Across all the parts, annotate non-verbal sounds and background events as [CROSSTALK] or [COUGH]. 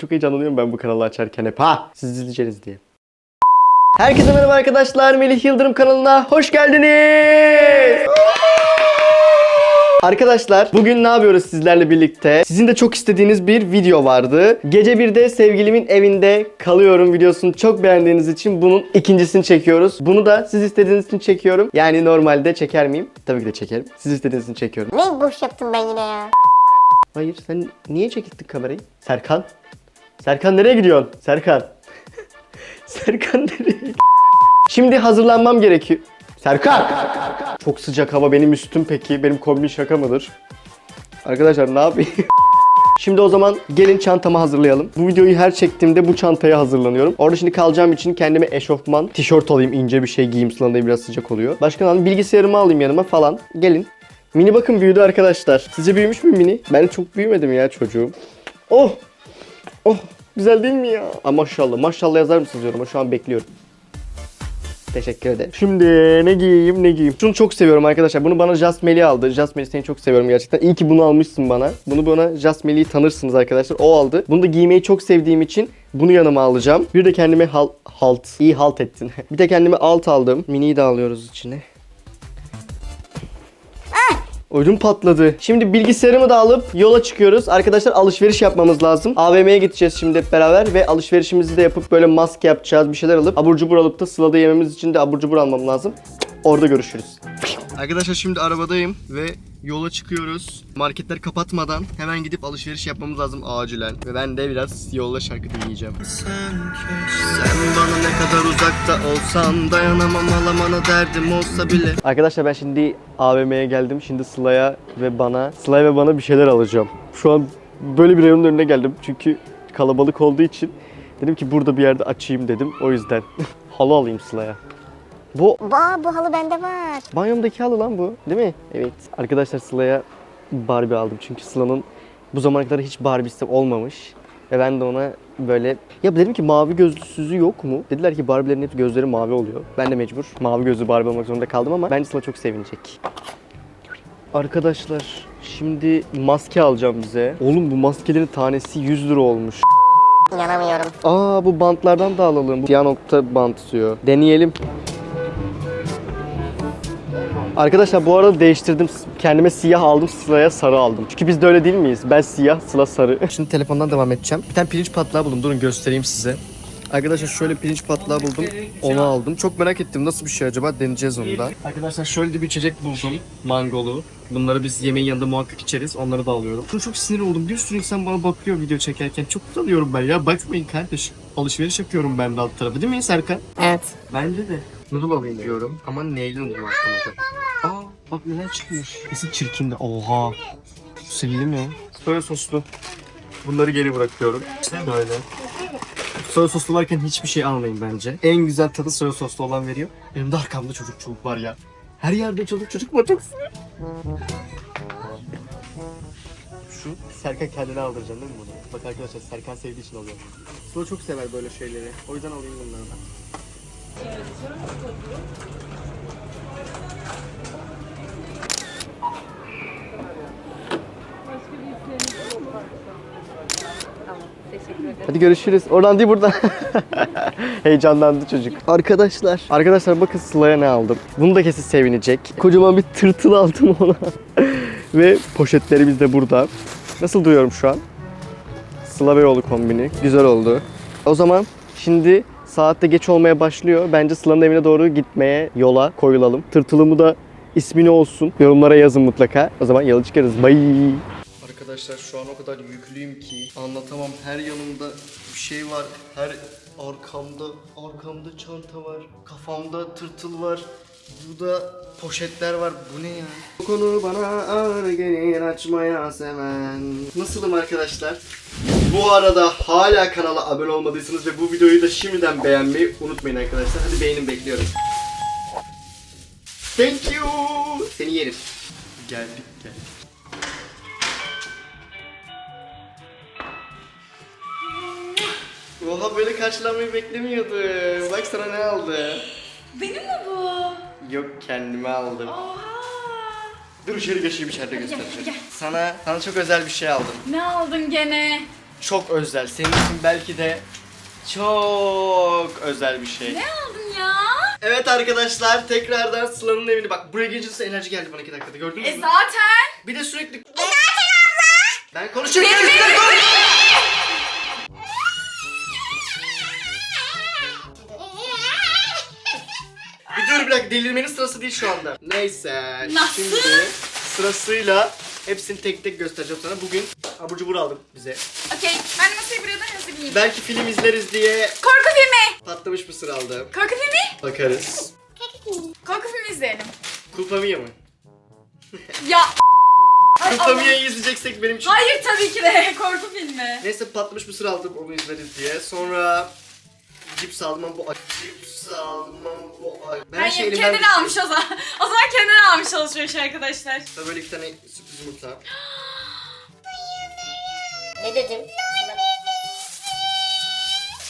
Çok heyecanlanıyorum ben bu kanalı açarken hep. Ha! Siz izleyeceğiniz diye. Herkese merhaba arkadaşlar. Melih Yıldırım kanalına hoş geldiniz. Arkadaşlar bugün ne yapıyoruz sizlerle birlikte? Sizin de çok istediğiniz bir video vardı. Gece 1'de sevgilimin evinde kalıyorum videosunu çok beğendiğiniz için bunun ikincisini çekiyoruz. Bunu da siz istediğiniz için çekiyorum. Yani normalde çeker miyim? Tabii ki de çekerim. Siz istediğiniz için çekiyorum. Ne boş yaptım ben yine ya. Hayır sen niye çekittin kamerayı? Serkan? Serkan nereye gidiyorsun? Serkan. [LAUGHS] Serkan nereye Şimdi hazırlanmam gerekiyor. Serkan! Çok sıcak hava benim üstüm peki. Benim kombin şaka mıdır? Arkadaşlar ne yapayım? [LAUGHS] Şimdi o zaman gelin çantamı hazırlayalım. Bu videoyu her çektiğimde bu çantaya hazırlanıyorum. Orada şimdi kalacağım için kendime eşofman, tişört alayım, ince bir şey giyeyim. Sıla'da biraz sıcak oluyor. Başka ne alayım? Bilgisayarımı alayım yanıma falan. Gelin. Mini bakın büyüdü arkadaşlar. Sizce büyümüş mü mini? Ben çok büyümedim ya çocuğum. Oh! Oh! Güzel değil mi ya? Aa, maşallah. Maşallah yazar mısınız yoruma? Şu an bekliyorum. Teşekkür ederim. Şimdi ne giyeyim ne giyeyim. Şunu çok seviyorum arkadaşlar. Bunu bana Just Melih aldı. Just Melih seni çok seviyorum gerçekten. İyi ki bunu almışsın bana. Bunu bana Just Melih'i tanırsınız arkadaşlar. O aldı. Bunu da giymeyi çok sevdiğim için bunu yanıma alacağım. Bir de kendime hal halt. İyi halt ettin. [LAUGHS] bir de kendime alt aldım. Mini'yi de alıyoruz içine. Ödüm patladı. Şimdi bilgisayarımı da alıp yola çıkıyoruz. Arkadaşlar alışveriş yapmamız lazım. AVM'ye gideceğiz şimdi hep beraber ve alışverişimizi de yapıp böyle maske yapacağız. Bir şeyler alıp abur cubur alıp da Sıla'da yememiz için de abur cubur almam lazım. Orada görüşürüz. Arkadaşlar şimdi arabadayım ve yola çıkıyoruz. Marketler kapatmadan hemen gidip alışveriş yapmamız lazım acilen. Ve ben de biraz yolda şarkı dinleyeceğim. Sen bana ne kadar uzakta olsan dayanamam alamana derdim olsa bile. Arkadaşlar ben şimdi AVM'ye geldim. Şimdi Sıla'ya ve bana, Sıla'ya ve bana bir şeyler alacağım. Şu an böyle bir reyonun önüne geldim. Çünkü kalabalık olduğu için dedim ki burada bir yerde açayım dedim. O yüzden [LAUGHS] halı alayım Sıla'ya. Bu Ba bu halı bende var. Banyomdaki halı lan bu değil mi? Evet. Arkadaşlar Sıla'ya Barbie aldım. Çünkü Sıla'nın bu zamana kadar hiç Barbie'si olmamış. Ve ben de ona böyle... Ya dedim ki mavi gözlüsüzü yok mu? Dediler ki Barbie'lerin hep gözleri mavi oluyor. Ben de mecbur mavi gözlü Barbie olmak zorunda kaldım ama bence Sıla çok sevinecek. Arkadaşlar şimdi maske alacağım bize. Oğlum bu maskelerin tanesi 100 lira olmuş. İnanamıyorum. Aa bu bantlardan da alalım. Bu Siyah nokta bant diyor. Deneyelim. Arkadaşlar bu arada değiştirdim. Kendime siyah aldım, Sıla'ya sarı aldım. Çünkü biz de öyle değil miyiz? Ben siyah, Sıla sarı. Şimdi telefondan devam edeceğim. Bir tane pirinç patlağı buldum. Durun göstereyim size. Arkadaşlar şöyle pirinç patlağı buldum. Onu aldım. Çok merak ettim. Nasıl bir şey acaba? Deneyeceğiz onu da. Arkadaşlar şöyle de bir içecek buldum. Mangolu. Bunları biz yemeğin yanında muhakkak içeriz. Onları da alıyorum. Şunu çok sinir oldum. Bir sürü insan bana bakıyor video çekerken. Çok utanıyorum ben ya. Bakmayın kardeş. Alışveriş yapıyorum ben de alt tarafı. Değil mi Serkan? Evet. Bence de. Noodle alayım diyorum. Ama neyli noodle aklımda? Aa bak neler çıkmış. Kesin çirkin de. Oha. Sildi mi? Soya soslu. Bunları geri bırakıyorum. Böyle. Soya soslu varken hiçbir şey almayın bence. En güzel tadı soya soslu olan veriyor. Benim de arkamda çocuk çocuk var ya. Her yerde çocuk çocuk var. Şu Serkan kendine aldıracaksın değil mi bunu? Bak arkadaşlar Serkan sevdiği için alıyorum. Sıla çok sever böyle şeyleri. O yüzden alayım bunları da. Hadi görüşürüz. Oradan değil buradan. [LAUGHS] Heyecanlandı çocuk. Arkadaşlar. Arkadaşlar bakın Sıla'ya ne aldım. Bunu da kesin sevinecek. Kocaman bir tırtıl aldım ona. [LAUGHS] Ve poşetlerimiz de burada. Nasıl duyuyorum şu an? Sıla Beyoğlu kombini. Güzel oldu. O zaman şimdi saatte geç olmaya başlıyor. Bence Sıla'nın evine doğru gitmeye yola koyulalım. Tırtılımı da ismini olsun. Yorumlara yazın mutlaka. O zaman yola çıkarız. Bye. Arkadaşlar şu an o kadar yüklüyüm ki anlatamam. Her yanımda bir şey var. Her arkamda arkamda çanta var. Kafamda tırtıl var. Burada poşetler var. Bu ne ya? Bu konu bana ağır gelir açmaya seven. Nasılım arkadaşlar? Bu arada hala kanala abone olmadıysanız ve bu videoyu da şimdiden beğenmeyi unutmayın arkadaşlar. Hadi beğenin bekliyorum. Thank you. Seni yerim. Geldik geldik. Oha böyle karşılanmayı beklemiyordum. Bak sana ne aldı. Benim mi bu? Yok kendime aldım. Oha! Dur içeri geçeyim içeride göstereceğim. gel. Sana, sana çok özel bir şey aldım. Ne aldın gene? çok özel. Senin için belki de çok özel bir şey. Ne aldın ya? Evet arkadaşlar tekrardan Sıla'nın evine bak buraya gelince enerji geldi bana iki dakikada gördünüz E mü? zaten. Bir de sürekli... E Ben konuşuyorum. Bir dur bir dakika delirmenin sırası değil şu anda. Neyse. Nasıl? Şimdi sırasıyla hepsini tek tek göstereceğim sana. Bugün abur cubur aldım bize. Okey. Ben de masayı buradan hazırlayayım. Belki film izleriz diye Korku filmi. patlamış mısır aldım. Korku filmi. Bakarız. Korku filmi izleyelim. Kulpamiye mi? [LAUGHS] Ya. [LAUGHS] Ay, Allah. İzleyeceksek benim için. Hayır tabii ki de [LAUGHS] korku filmi. Neyse patlamış mısır aldım onu izleriz diye. Sonra cips aldım ama bu ay- cips aldım ama bu ay- Ben her Hayır şeyi elimden kendini almış o zaman. [LAUGHS] O zaman kendini almış alışveriş arkadaşlar. Sonra böyle iki tane sürpriz yumurta. [GASPS] Ne dedim?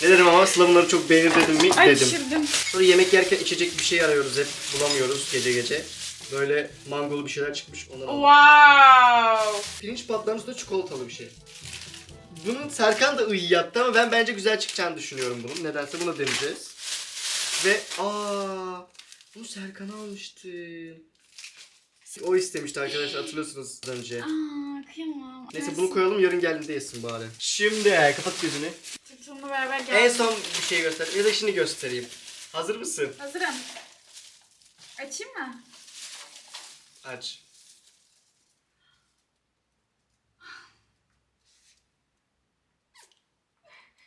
Ne dedim ama Sıla bunları çok beğenir dedim mi? Ay dedim. düşürdüm. Sonra yemek yerken içecek bir şey arıyoruz hep. Bulamıyoruz gece gece. Böyle mangolu bir şeyler çıkmış onları aldım. Wow. Pirinç patlarının üstünde çikolatalı bir şey. Bunun Serkan da iyi yaptı ama ben bence güzel çıkacağını düşünüyorum bunun. Nedense bunu deneyeceğiz. Ve aa bunu Serkan almıştı. O istemişti arkadaşlar hatırlıyorsunuz az önce. Aa kıyamam. Neyse bunu koyalım yarın geldiğinde yesin bari. Şimdi kapat gözünü. Tuttuğumla beraber geldim. En son bir şey göster. Ya da şimdi göstereyim. Hazır mısın? Hazırım. Açayım mı? Aç.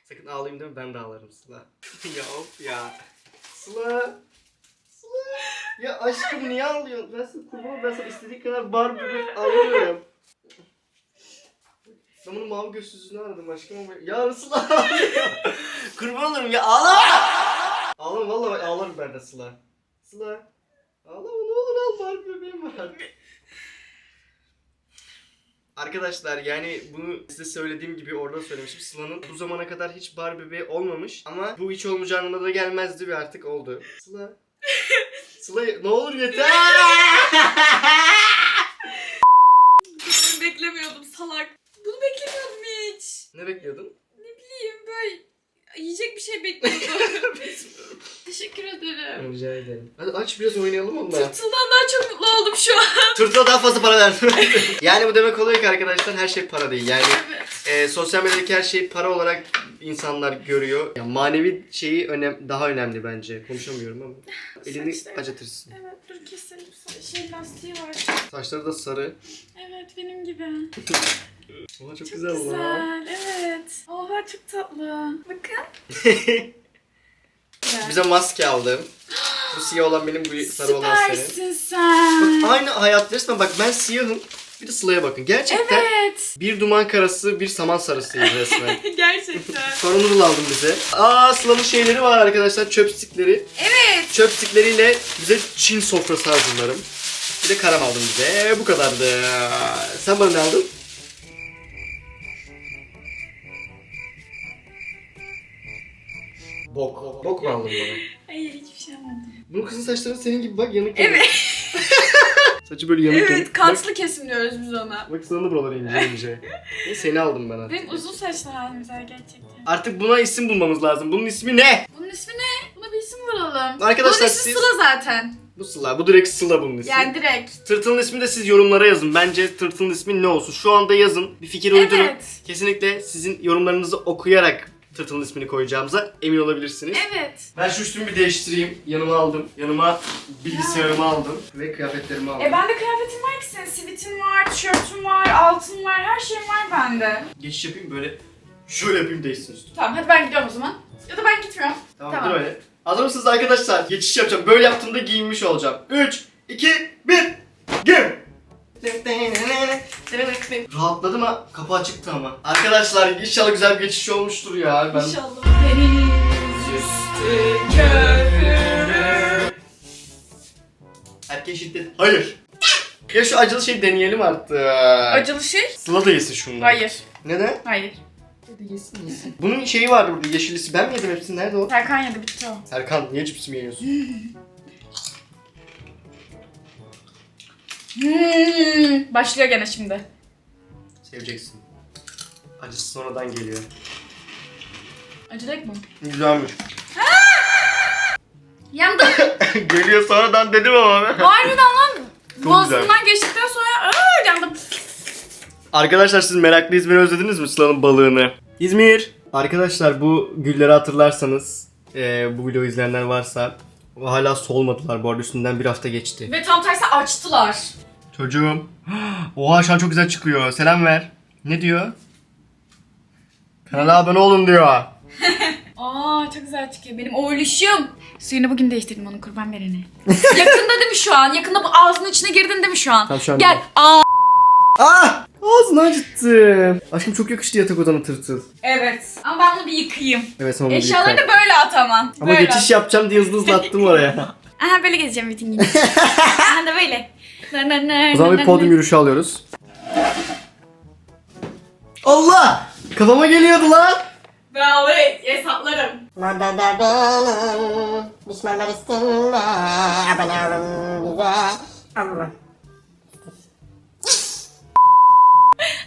Sakın ağlayayım deme ben de ağlarım Sıla. [LAUGHS] ya of ya. Sıla. Sıla. Ya aşkım niye ağlıyorsun? Ben sana kurban ben sana istediğin kadar bar bebek alıyorum. Ben bunu mavi gözsüzlüğünü aradım aşkım ama ya Sıla [LAUGHS] ağlıyor. kurban olurum ya ağlama. Ağlama vallahi bak ağlarım ben de Sıla. Sıla. Ağlama ne olur al bar bebeğim var. Arkadaşlar yani bunu size söylediğim gibi orada söylemiştim. Sıla'nın bu zamana kadar hiç bar bebeği olmamış ama bu hiç olmayacağı anlamına da gelmezdi ve artık oldu. Sıla. [LAUGHS] Sıla ne olur yeter. Bunu beklemiyordum salak. Bunu beklemiyordum hiç. ne bekliyordun? Ne bileyim böyle yiyecek bir şey bekliyordum. [LAUGHS] Rica ederim. Hadi aç biraz oynayalım onunla. Tırtıldan daha çok mutlu oldum şu an. [LAUGHS] Tırtıla daha fazla para verdim. [LAUGHS] yani bu demek oluyor ki arkadaşlar her şey para değil. Yani e, sosyal medyadaki her şeyi para olarak insanlar görüyor. Yani manevi şeyi önem daha önemli bence. Konuşamıyorum ama. [LAUGHS] Elini Saçları. acıtırsın. Evet dur keselim. Şey lastiği var. Saçları da sarı. Evet benim gibi. Oha çok, Çok güzel, güzel. lan. Evet. Oha çok tatlı. Bakın. Güzel. Bize maske aldım. [GASPS] Bu siyah olan benim, bu sarı olan senin. Süpersin sen. Bak aynı hayat resmen bak ben siyahım. Bir de Sıla'ya bakın. Gerçekten Evet. bir duman karası, bir saman sarısıyız resmen. [LAUGHS] Gerçekten. Noodle aldım bize. Aa Sıla'nın şeyleri var arkadaşlar, çöpstikleri. Evet. Çöpstikleriyle bize Çin sofrası hazırlarım. Bir de karam aldım bize. Bu kadardı. Sen bana ne aldın? Bok. Bok mu aldın bana? Hayır hiçbir şey yapmadım. Bunun kızın saçları senin gibi bak yanık yanık. Evet. [LAUGHS] Saçı böyle yanık yanık. Evet katlı kesim diyoruz biz ona. Bak, bak sana da buraları ince ince. E, seni aldım ben artık. Benim uzun saçlı halim güzel gerçekten. Artık buna isim bulmamız lazım. Bunun ismi ne? Bunun ismi ne? Buna bir isim bulalım. Arkadaşlar Bunun ismi siz- Sıla zaten. Bu Sıla. Bu direkt Sıla bunun ismi. Yani direkt. Tırtılın ismi de siz yorumlara yazın. Bence tırtılın ismi ne olsun? Şu anda yazın. Bir fikir uydurun. Evet. Kesinlikle sizin yorumlarınızı okuyarak tırtılın ismini koyacağımıza emin olabilirsiniz. Evet. Ben şu üstümü bir değiştireyim. Yanıma aldım. Yanıma bilgisayarımı aldım. Ve kıyafetlerimi aldım. E bende kıyafetim var ki senin. Sivitin var, tişörtün var, altın var, her şeyim var bende. Geçiş yapayım böyle. Şöyle yapayım değişsin üstüm. Tamam hadi ben gidiyorum o zaman. Ya da ben gitmiyorum. Tamam, Tamam. dur öyle. Hazır mısınız arkadaşlar? Geçiş yapacağım. Böyle yaptığımda giyinmiş olacağım. 3, 2, 1, gir! Rahatladım ha. Kapı açıktı ama. Arkadaşlar inşallah güzel bir geçiş olmuştur ya. Ben... İnşallah. Deniz üstü köprü. Erken şiddet. Hayır. Ya şu acılı şey deneyelim artık. Acılı şey? Sıla da yesin şundan. Hayır. Neden? Hayır. Bunun şeyi vardı burada yeşillisi. Ben mi yedim hepsini? Nerede o? Serkan yedi bitti o. Serkan niye cipsimi yiyorsun? [LAUGHS] Hmm, başlıyor gene şimdi. Seveceksin. Acısı sonradan geliyor. Acıdık mı? Güzelmiş. [LAUGHS] Yandım. [LAUGHS] geliyor sonradan dedim ama. Harbiden lan. güzel. Boğazımdan geçtikten sonra aa, yandım. Arkadaşlar siz meraklı İzmir'i özlediniz mi Sıla'nın balığını? İzmir! Arkadaşlar bu gülleri hatırlarsanız eee, bu videoyu izleyenler varsa hala solmadılar bu arada üstünden bir hafta geçti. Ve tam tersi açtılar. Çocuğum. Oha şu an çok güzel çıkıyor. Selam ver. Ne diyor? Kanala abone olun diyor. [LAUGHS] Aa çok güzel çıkıyor. Benim oğluşum. Suyunu bugün değiştirdim onun kurban verene. [LAUGHS] Yakında değil mi şu an? Yakında bu ağzının içine girdin değil mi şu an? Tamam, şu an Gel. Aa. Ah! Ağzını acıttım. Aşkım çok yakıştı yatak odana tırtıl. Evet. Ama ben bunu bir yıkayayım. Evet sonra bunu Eşyalarını yıkar. böyle at ama. Ama böyle geçiş yapacağım diye hızlı hızlı attım oraya. [LAUGHS] Aha böyle gezeceğim bütün gün. [LAUGHS] Aha da böyle. O zaman bir podyum yürüyüşü alıyoruz. Allah! Kafama geliyordu lan. Bravo. Hesaplarım. Moda da benim. Düşmanlar üstünde. Abone olun bize. Allah.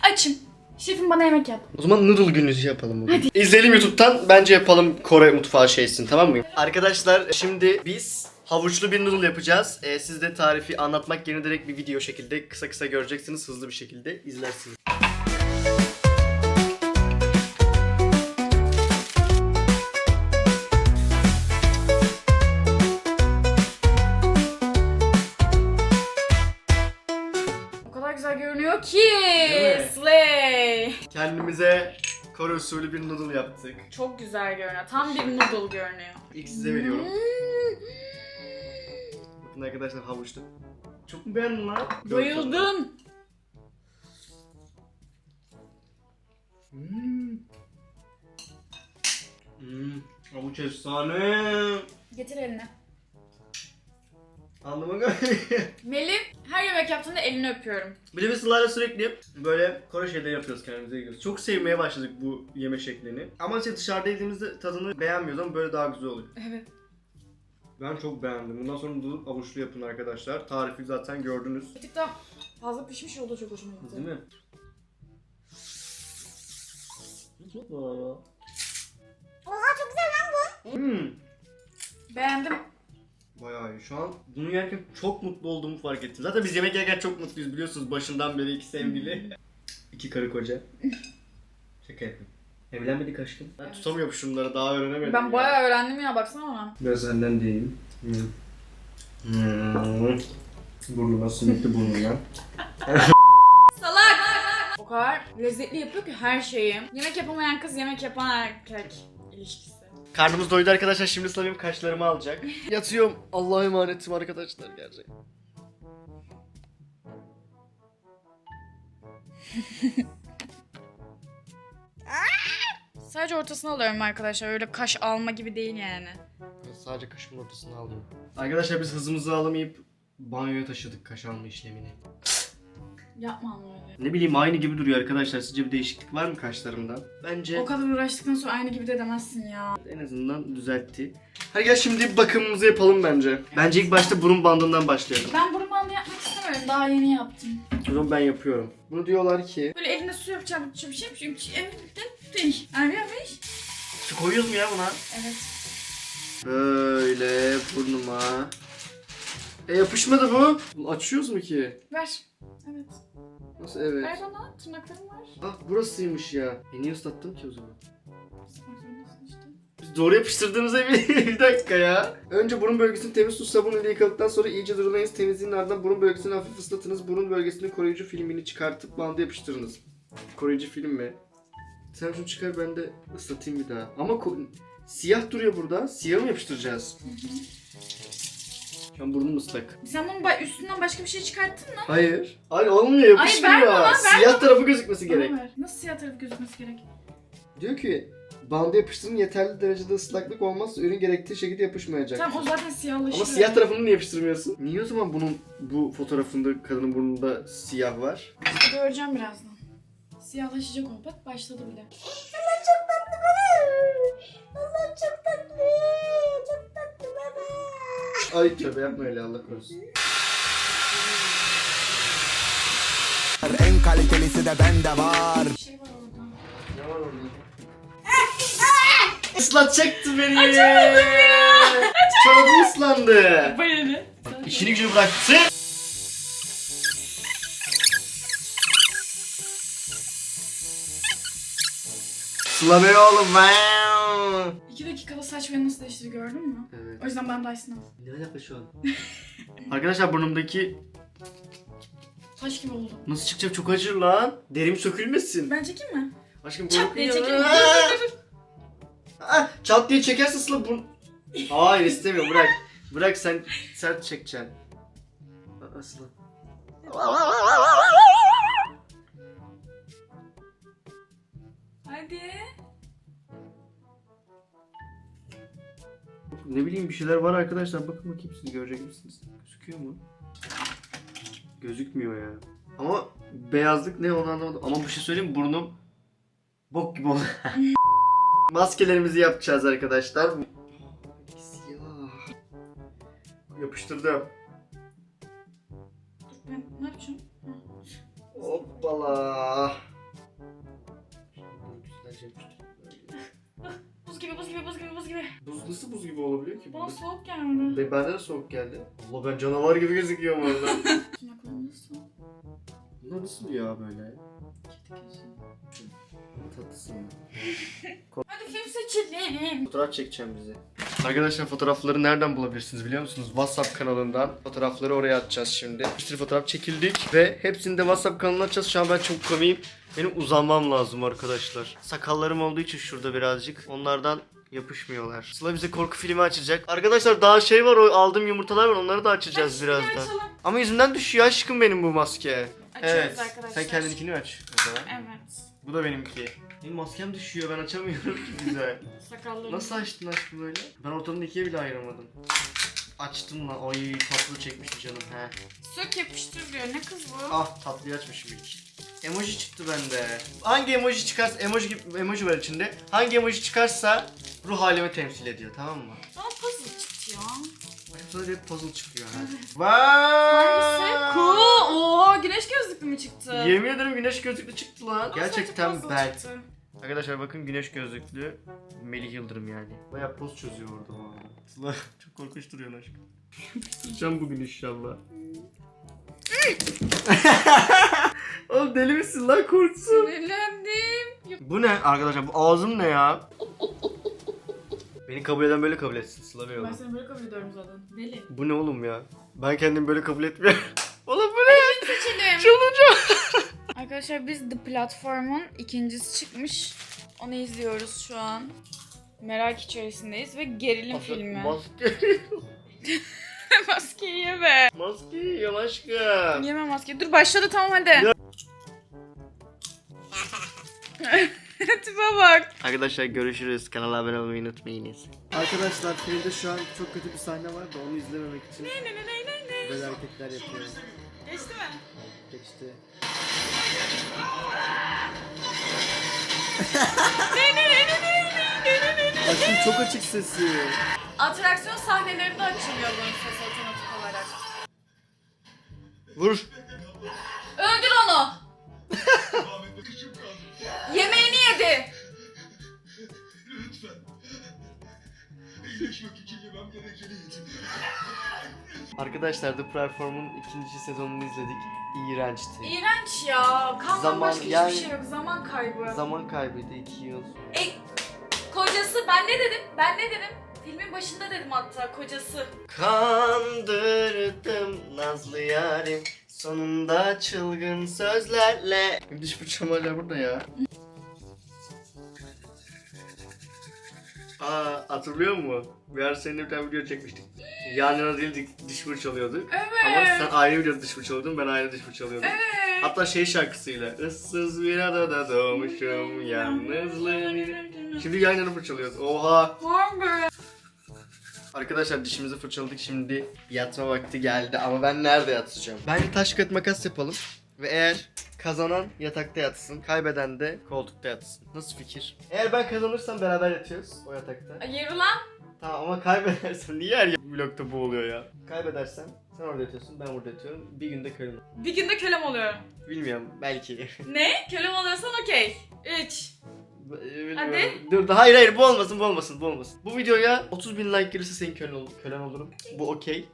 Açım. Şefim bana yemek yap. O zaman noodle gününüzü yapalım bugün. İzleyelim YouTube'dan. Bence yapalım Kore mutfağı şeysin tamam mı? Arkadaşlar şimdi biz havuçlu bir noodle yapacağız. Ee, siz de tarifi anlatmak yerine direkt bir video şekilde kısa kısa göreceksiniz. Hızlı bir şekilde izlersiniz. Ki. Değil mi? Slay. Kendimize Kore usulü bir noodle yaptık. Çok güzel görünüyor. Tam bir noodle görünüyor. İlk size veriyorum. Bakın arkadaşlar havuçlu. Çok mu beğendin lan? Bayıldım. Hmm. Hmm. Havuç efsane. Getir eline. Anlama göre. [LAUGHS] Melih her yemek yaptığında elini öpüyorum. Bir de biz Sıla'yla sürekli böyle Kore şeyleri yapıyoruz kendimize gidiyoruz. Çok sevmeye başladık bu yeme şeklini. Ama işte dışarıda yediğimizde tadını beğenmiyoruz ama böyle daha güzel oluyor. Evet. Ben çok beğendim. Bundan sonra noodle avuçlu yapın arkadaşlar. Tarifi zaten gördünüz. Bir tık daha fazla pişmiş oldu çok hoşuma gitti. Değil mi? Oha çok güzel lan bu. Hmm. Beğendim. Bayağı iyi. Şu an bunu yerken çok mutlu olduğumu fark ettim. Zaten biz yemek yerken çok mutluyuz biliyorsunuz başından beri iki sevgili. [LAUGHS] iki karı koca. [LAUGHS] Şaka yapıyorum. Evlenmedik aşkım. Ben Evet. tutamıyorum şunları daha öğrenemedim. Ben ya. bayağı öğrendim ya baksana ona. Ben senden değilim. Hmm. Hmm. Burnuma sümüklü burnuma. Salak! O kadar lezzetli yapıyor ki her şeyi. Yemek yapamayan kız yemek yapan erkek ilişkisi. Karnımız doydu arkadaşlar. Şimdi benim kaşlarımı alacak. [LAUGHS] Yatıyorum. Allah'a emanetim arkadaşlar gerçekten. [LAUGHS] Sadece ortasını alıyorum arkadaşlar. Öyle kaş alma gibi değil yani. Ben sadece kaşımın ortasını aldım. Arkadaşlar biz hızımızı alamayıp banyoya taşıdık kaş alma işlemini. Yapma ama öyle. Ne bileyim aynı gibi duruyor arkadaşlar. Sizce bir değişiklik var mı kaşlarımda? Bence O kadar uğraştıktan sonra aynı gibi de demezsin ya. en azından düzeltti. Hadi gel şimdi bakımımızı yapalım bence. Bence ilk başta burun bandından başlayalım. Ben burun bandı yapmak istemiyorum. Daha yeni yaptım. O zaman ben yapıyorum. Bunu diyorlar ki... Böyle elinde su yapacağım. Bir şey yapacağım. Evet. Değil. Anlıyormuş. Su koyuyoruz mu ya buna? Evet. Böyle burnuma. E yapışmadı bu. Bunu açıyoruz mu ki? Ver. Evet. Nasıl evet? Ver bana. Tırnaklarım var. Ah burasıymış ya. E niye ıslattım ki o zaman? Zorundasın işte. Biz doğru yapıştırdığımıza eminim. [LAUGHS] bir dakika ya. Önce burun bölgesini temiz su sabun ile yıkadıktan sonra iyice durulayınız. Temizliğin ardından burun bölgesini hafif ıslatınız. Burun bölgesinin koruyucu filmini çıkartıp bandı yapıştırınız. Koruyucu film mi? Sen şunu çıkar ben de ıslatayım bir daha. Ama siyah duruyor burada. Siyah mı yapıştıracağız? Şu an burnum ıslak. Sen bunun ba- üstünden başka bir şey çıkarttın mı? Hayır. Hayır olmuyor yapışmıyor. ver bana, ver siyah tarafı gözükmesi gerek. Bana ver. Nasıl siyah tarafı gözükmesi gerek? Diyor ki bandı yapıştırın yeterli derecede ıslaklık olmazsa ürün gerektiği şekilde yapışmayacak. Tamam o zaten siyahlaşıyor. Ama siyah tarafını niye yapıştırmıyorsun? Niye o zaman bunun bu fotoğrafında kadının burnunda siyah var? Göreceğim birazdan. Siyahlaşacak o. Bak başladı bile. Allah çok tatlı bana. Allah çok tatlı. Çok. Ay tövbe yapma öyle Allah korusun. En kalitelisi de bende var. Bir şey var orada. var orada. Islatacaktı beni. Açamadım ya. Çorabım ıslandı. Bayını. İşini gücünü bıraktı. Sıla be oğlum. Wow. İki dakikada saç beni nasıl değiştirdi gördün mü? O yüzden ben Dyson aldım. Ne alaka şu an? [LAUGHS] Arkadaşlar burnumdaki Saç gibi oldu. nasıl çıkacak çok acır lan. Derim sökülmesin. Ben çekeyim mi? Aşkım Çat diye korkuyorum. çekeyim. Dur. Ah, Çat diye çekerse Sıla burun... Hayır istemiyorum bırak. Bırak sen sert çekeceksin. Aa, Sıla. Hadi. Ne bileyim bir şeyler var arkadaşlar. Bakın bakayım siz görecek misiniz? Gözüküyor mu? Gözükmüyor ya. Ama beyazlık ne onu anlamadım. Ama bir şey söyleyeyim? Burnum bok gibi oldu. [LAUGHS] Maskelerimizi yapacağız arkadaşlar. Siyah. Yapıştırdım. Dur ben ne yapacağım? Hoppala. Buz gibi buz gibi buz gibi buz gibi. Buz nasıl buz gibi olabiliyor ki? Bana soğuk geldi. Be benden de soğuk geldi. Allah ben canavar gibi gözüküyorum orada. [LAUGHS] Tırnaklarım nasıl? Bunlar nasıl ya böyle? Kedi gözü. Tatlısın. [LAUGHS] Hadi film seçelim. Fotoğraf çekeceğim bize. Arkadaşlar fotoğrafları nereden bulabilirsiniz biliyor musunuz? WhatsApp kanalından. Fotoğrafları oraya atacağız şimdi. Bir sürü fotoğraf çekildik ve hepsini de WhatsApp kanalına atacağız. Şu an ben çok komiyim. Benim uzanmam lazım arkadaşlar. Sakallarım olduğu için şurada birazcık. Onlardan yapışmıyorlar. Sıla bize korku filmi açacak. Arkadaşlar daha şey var o aldığım yumurtalar var onları da açacağız Hadi birazdan. açalım. Ama yüzünden düşüyor aşkım benim bu maske. Açıyoruz evet. arkadaşlar. Sen kendininkini aç. O zaman. Evet. Bu da benimki. Benim maskem düşüyor ben açamıyorum ki güzel. Sakallarım. Nasıl açtın aşkım böyle? Ben ortadan ikiye bile ayıramadım. Açtım lan. Ay tatlı çekmişti canım he. Sök yapıştır diyor. Ne kız bu? Ah tatlıyı açmışım ilk. Emoji çıktı bende. Hangi emoji çıkarsa emoji gibi emoji var içinde. Hangi emoji çıkarsa ruh halimi temsil ediyor tamam mı? Ya. Hepsinde hep puzzle çıkıyor ha. Hangisi? Vay! Cool. Oo güneş gözlüklü mü çıktı? Yemin ederim güneş gözlüklü çıktı lan. Sadece Gerçekten puzzle ben. çıktı. Arkadaşlar bakın güneş gözlüklü Melih Yıldırım yani. Baya poz çözüyor orada bu arada. Sıla çok korkunç duruyorsun aşkım. Yapıştıracağım bugün inşallah. [LAUGHS] Oğlum deli misin lan korksun? Sinirlendim. Bu ne arkadaşlar bu ağzım ne ya? Beni kabul eden böyle kabul etsin Sıla Bey Ben oğlum. seni böyle kabul ediyorum zaten. Deli. Bu ne oğlum ya? Ben kendimi böyle kabul etmiyorum. [LAUGHS] oğlum bu ne? Seçelim. Çıldıracağım. [LAUGHS] Arkadaşlar biz The Platform'un ikincisi çıkmış. Onu izliyoruz şu an. Merak içerisindeyiz ve gerilim filmi. [LAUGHS] Maske. Maskeyi yeme. Maske yiyorum aşkım. Yeme maske. Dur başladı tamam hadi. Tipe bak. Arkadaşlar görüşürüz. Kanala abone olmayı unutmayınız. Arkadaşlar filmde şu an çok kötü bir sahne var da onu izlememek için böyle hareketler yapıyor. Geçti mi? Geçti. Aşkım çok açık sesi. Atraksiyon sahnelerinde açılıyor bunun sesi otomatik olarak. Vur. Öldür onu. Yemeğini yedi. Arkadaşlar The Perform'un ikinci sezonunu izledik. İğrençti. İğrenç ya. Kandan Zaman- başka hiçbir yani- şey yok. Zaman kaybı. Zaman kaybıydı iki yıl. E, kocası ben ne dedim? Ben ne dedim? Filmin başında dedim hatta kocası. Kandırdım nazlı yarim Sonunda çılgın sözlerle Diş fırçam hala burada ya Aa hatırlıyor musun? Bir ara seninle bir tane video çekmiştik. Yan yana değil diş fırçalıyorduk. Evet. Ama sen ayrı videoda diş fırçalıyordun, ben ayrı diş fırçalıyordum. Evet. Hatta şey şarkısıyla ıssız bir adada doğmuşum yalnızlığın Şimdi yan yana fırçalıyoruz. Oha! Var be. Arkadaşlar dişimizi fırçaladık şimdi yatma vakti geldi ama ben nerede yatacağım? Bence taş kağıt makas yapalım ve eğer kazanan yatakta yatsın, kaybeden de koltukta yatsın. Nasıl fikir? Eğer ben kazanırsam beraber yatıyoruz o yatakta. Ay, Yürü lan. Tamam ama kaybedersem niye her vlogda bu oluyor ya? Kaybedersem sen orada yatıyorsun ben burada yatıyorum bir günde kölem. Bir günde kölem oluyorum. Bilmiyorum belki. Ne? Kölem oluyorsan okey. 3, Hadi. Dur da hayır hayır bu olmasın bu olmasın bu olmasın. Bu videoya 30 bin like gelirse senin kölen, ol, kölen olurum. Bu okey.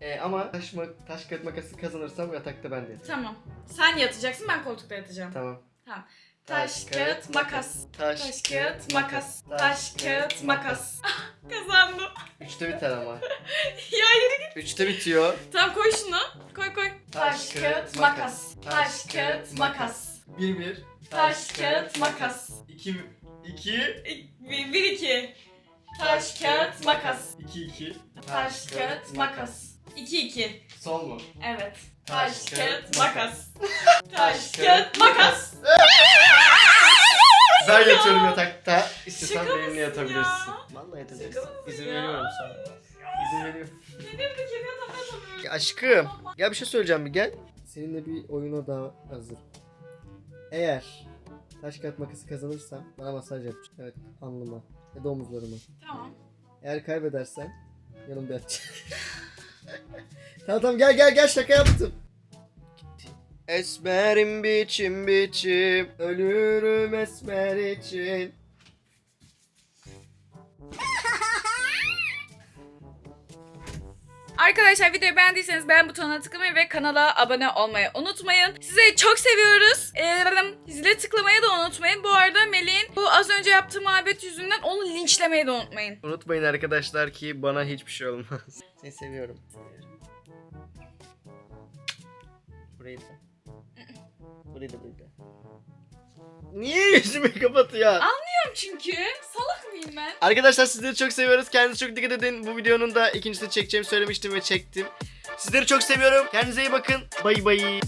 Ee, ama taş, ma- taş kağıt makası kazanırsam yatakta ben de yatacağım. Tamam. Sen yatacaksın ben koltukta yatacağım. Tamam. Tamam. Taş, kağıt, makas. Taş, Taş, kağıt, makas. Taş, kağıt, makas. Kazandım. Üçte biter ama. [LAUGHS] ya yürü git. Üçte bitiyor. Tamam koy şunu. Koy koy. Taş, Taş, kağıt, makas. Taş, kağıt, makas. Bir bir. Taş, kağıt, makas. İki, iki, Bir, bir iki. Taş, kağıt, makas. iki, iki. Taş, kağıt, makas. İki iki. Son mu? Evet. Taş, kağıt, makas. [LAUGHS] Taş, kağıt, makas. [LAUGHS] Ben yatıyorum yatakta. İstesen Şaka benimle mısın yatabilirsin. ya? Vallahi yatabilirsin. Şaka mısın İzin ya? veriyorum sana. İzin veriyorum. Benim de kedi yatamıyorum. Ya aşkım. Gel bir şey söyleyeceğim bir gel. Seninle bir oyuna daha hazır. Eğer taş kağıt makası kazanırsam bana masaj yapacaksın. Evet alnıma ya da omuzlarıma. Tamam. Eğer kaybedersen yanımda yatacaksın. [LAUGHS] tamam tamam gel gel gel şaka yaptım. Esmerim biçim biçim Ölürüm esmer için Arkadaşlar videoyu beğendiyseniz beğen butonuna tıklamayı ve kanala abone olmayı unutmayın. Sizi çok seviyoruz. Ee, zile tıklamayı da unutmayın. Bu arada Melih'in bu az önce yaptığı muhabbet yüzünden onu linçlemeyi de unutmayın. Unutmayın arkadaşlar ki bana hiçbir şey olmaz. [LAUGHS] Seni seviyorum. Burayı da. Burayı. Niye yüzümü [LAUGHS] kapatıyor? Anlıyorum çünkü. Salak mıyım ben? Arkadaşlar sizleri çok seviyoruz. Kendinize çok dikkat edin. Bu videonun da ikincisini çekeceğimi söylemiştim ve çektim. Sizleri çok seviyorum. Kendinize iyi bakın. Bay bay.